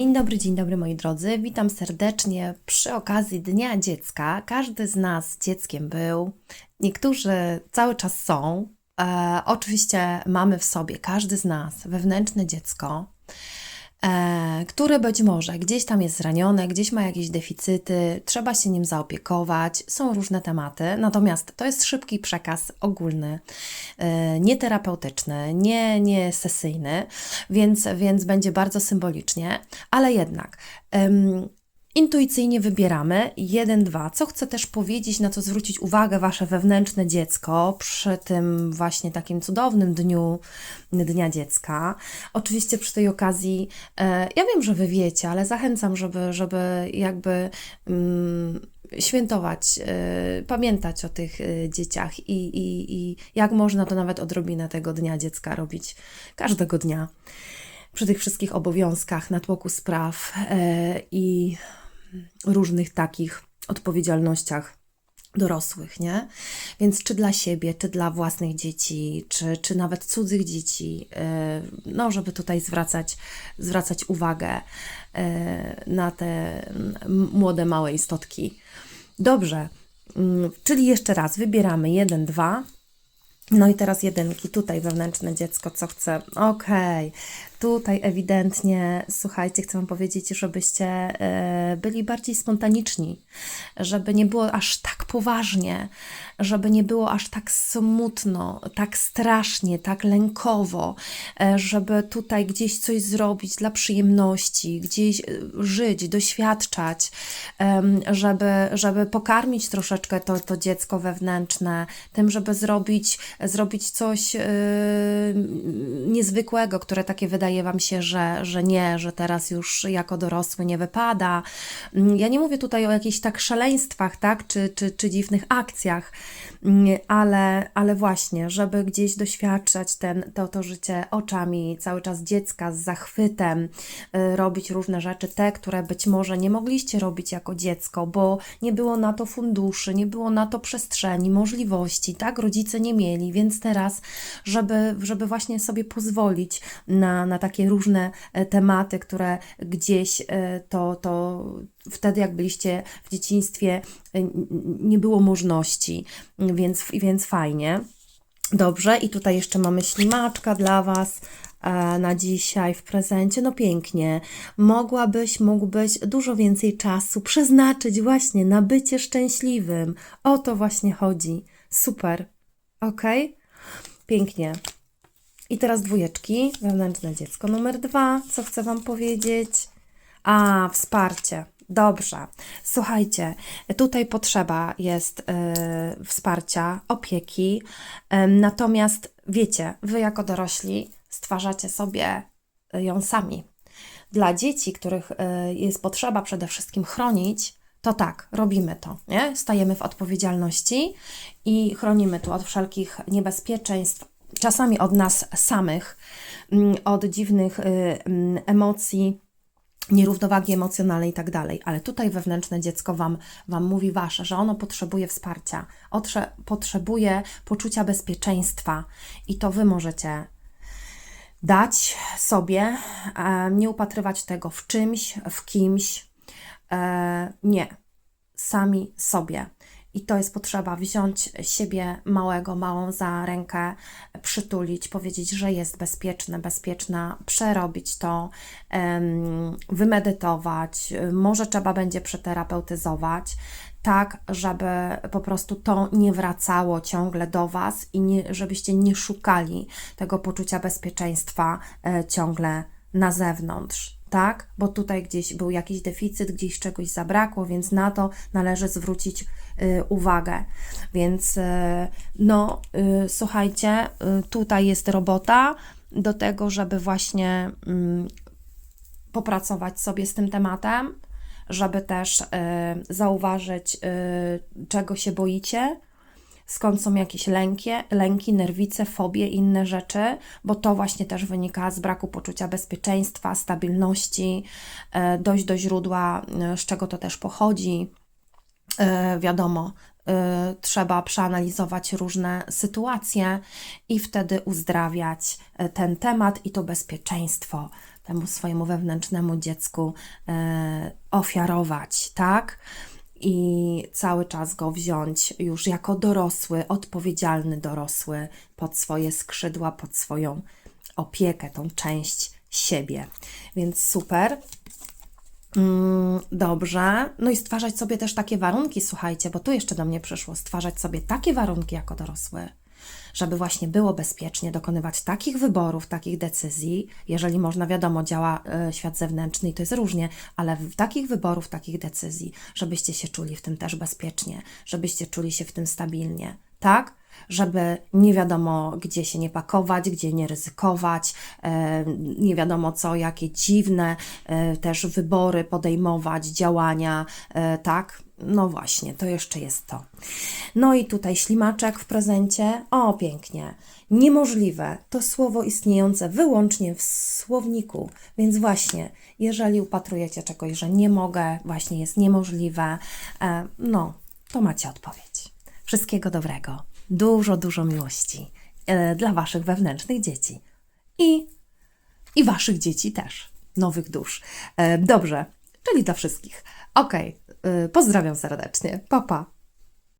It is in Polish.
Dzień dobry, dzień dobry moi drodzy. Witam serdecznie przy okazji Dnia Dziecka. Każdy z nas dzieckiem był, niektórzy cały czas są. E, oczywiście mamy w sobie, każdy z nas, wewnętrzne dziecko, e, które być może gdzieś tam jest zranione, gdzieś ma jakieś deficyty, trzeba się nim zaopiekować, są różne tematy. Natomiast to jest szybki przekaz ogólny, nieterapeutyczny, nie, nie sesyjny, więc, więc będzie bardzo symbolicznie, ale jednak. em, Intuicyjnie wybieramy jeden, dwa. Co chcę też powiedzieć, na co zwrócić uwagę Wasze wewnętrzne dziecko przy tym właśnie takim cudownym dniu Dnia Dziecka. Oczywiście przy tej okazji, e, ja wiem, że Wy wiecie, ale zachęcam, żeby, żeby jakby mm, świętować, e, pamiętać o tych e, dzieciach i, i, i jak można to nawet odrobinę tego Dnia Dziecka robić każdego dnia. Przy tych wszystkich obowiązkach, natłoku spraw e, i różnych takich odpowiedzialnościach dorosłych, nie? Więc czy dla siebie, czy dla własnych dzieci, czy, czy nawet cudzych dzieci, e, no, żeby tutaj zwracać, zwracać uwagę e, na te młode, małe istotki. Dobrze, mm, czyli jeszcze raz wybieramy jeden, dwa. No i teraz jedynki, tutaj wewnętrzne dziecko, co chce. Okej, tutaj ewidentnie, słuchajcie, chcę Wam powiedzieć, żebyście e, byli bardziej spontaniczni, żeby nie było aż tak poważnie, żeby nie było aż tak smutno, tak strasznie, tak lękowo, e, żeby tutaj gdzieś coś zrobić dla przyjemności, gdzieś e, żyć, doświadczać, żeby, żeby pokarmić troszeczkę to, to dziecko wewnętrzne, tym, żeby zrobić, zrobić coś niezwykłego, które takie wydaje Wam się, że, że nie, że teraz już jako dorosły nie wypada. Mm, Ja nie mówię tutaj o jakichś tak szaleństwach, tak, czy, czy, czy dziwnych akcjach, mm, ale, ale właśnie, żeby gdzieś doświadczać ten, to, to życie oczami cały czas dziecka z zachwytem, y, robić różne rzeczy, te, które być może nie mogliście robić jako dziecko, bo nie było na to funduszy, nie było na to przestrzeni, możliwości, tak, rodzice nie mieli, więc teraz, żeby, żeby właśnie sobie pozwolić na, na takie różne e, tematy, które gdzieś e, to, to wtedy, jak byliście w dzieciństwie, e, nie było możliwości, więc, więc fajnie. Dobrze, i tutaj jeszcze mamy ślimaczka dla Was na dzisiaj w prezencie. No pięknie. Mogłabyś, mógłbyś dużo więcej czasu przeznaczyć właśnie na bycie szczęśliwym. O to właśnie chodzi. Super. Ok? Pięknie. I teraz dwójeczki, wewnętrzne dziecko numer dwa. Co chcę Wam powiedzieć? A, wsparcie. Dobrze. Słuchajcie, tutaj potrzeba jest y, wsparcia, opieki. Ym, natomiast wiecie, Wy jako dorośli stwarzacie sobie ją sami. Dla dzieci, których y, jest potrzeba przede wszystkim chronić, to tak, robimy to, nie? Stajemy w odpowiedzialności i chronimy tu od wszelkich niebezpieczeństw, czasami od nas samych, mm, od dziwnych y, mm, emocji, nierównowagi emocjonalnej i tak dalej. Ale tutaj wewnętrzne dziecko wam, wam mówi wasze, że ono potrzebuje wsparcia, otrze, potrzebuje poczucia bezpieczeństwa i to wy możecie dać sobie, nie upatrywać tego w czymś, w kimś. E, nie, sami sobie. I to jest potrzeba wziąć siebie małego, małą za rękę, przytulić, powiedzieć, że jest bezpieczne, bezpieczna, przerobić to, wymedytować, może trzeba będzie przeterapeutyzować, tak, żeby po prostu to nie wracało ciągle do Was i nie, żebyście nie szukali tego poczucia bezpieczeństwa e, ciągle na zewnątrz tak? Bo tutaj gdzieś był jakiś deficyt, gdzieś czegoś zabrakło, więc na to należy zwrócić y, uwagę. Więc y, no, y, słuchajcie, y, tutaj jest robota do tego, żeby właśnie mm, popracować sobie z tym tematem, żeby też y, zauważyć, y, czego się boicie, skąd są jakieś lęki, lęki, nerwice, fobie, inne rzeczy, bo to właśnie też wynika z braku poczucia bezpieczeństwa, stabilności, e, dojść do źródła, e, z czego to też pochodzi. E, Wiadomo, trzeba przeanalizować różne sytuacje i wtedy uzdrawiać ten temat i to bezpieczeństwo temu swojemu wewnętrznemu dziecku ofiarować, tak? I cały czas go wziąć już jako dorosły, odpowiedzialny dorosły pod swoje skrzydła, pod swoją opiekę, tą część siebie. Więc super. Mm, Dobrze. No i stwarzać sobie też takie warunki, słuchajcie, bo tu jeszcze do mnie przyszło, stwarzać sobie takie warunki jako dorosły, żeby właśnie było bezpiecznie dokonywać takich wyborów, takich decyzji, jeżeli można, wiadomo, działa e, świat zewnętrzny i to jest różnie, ale w takich wyborów, takich decyzji, żebyście się czuli w tym też bezpiecznie, żebyście czuli się w tym stabilnie, tak? Żeby nie wiadomo, gdzie się nie pakować, gdzie nie ryzykować, e, nie wiadomo co, jakie dziwne e, też wybory podejmować, działania, tak? No właśnie, to jeszcze jest to. No i tutaj ślimaczek w prezencie. O, pięknie. Niemożliwe to słowo istniejące wyłącznie w słowniku. Więc właśnie, jeżeli upatrujecie czegoś, że nie mogę, właśnie jest niemożliwe, e, no, to macie odpowiedź. Wszystkiego dobrego. Dużo, dużo miłości e, dla Waszych wewnętrznych dzieci. I, I Waszych dzieci też. Nowych dusz. E, dobrze, czyli dla wszystkich. Y, pozdrawiam serdecznie. Pa, pa.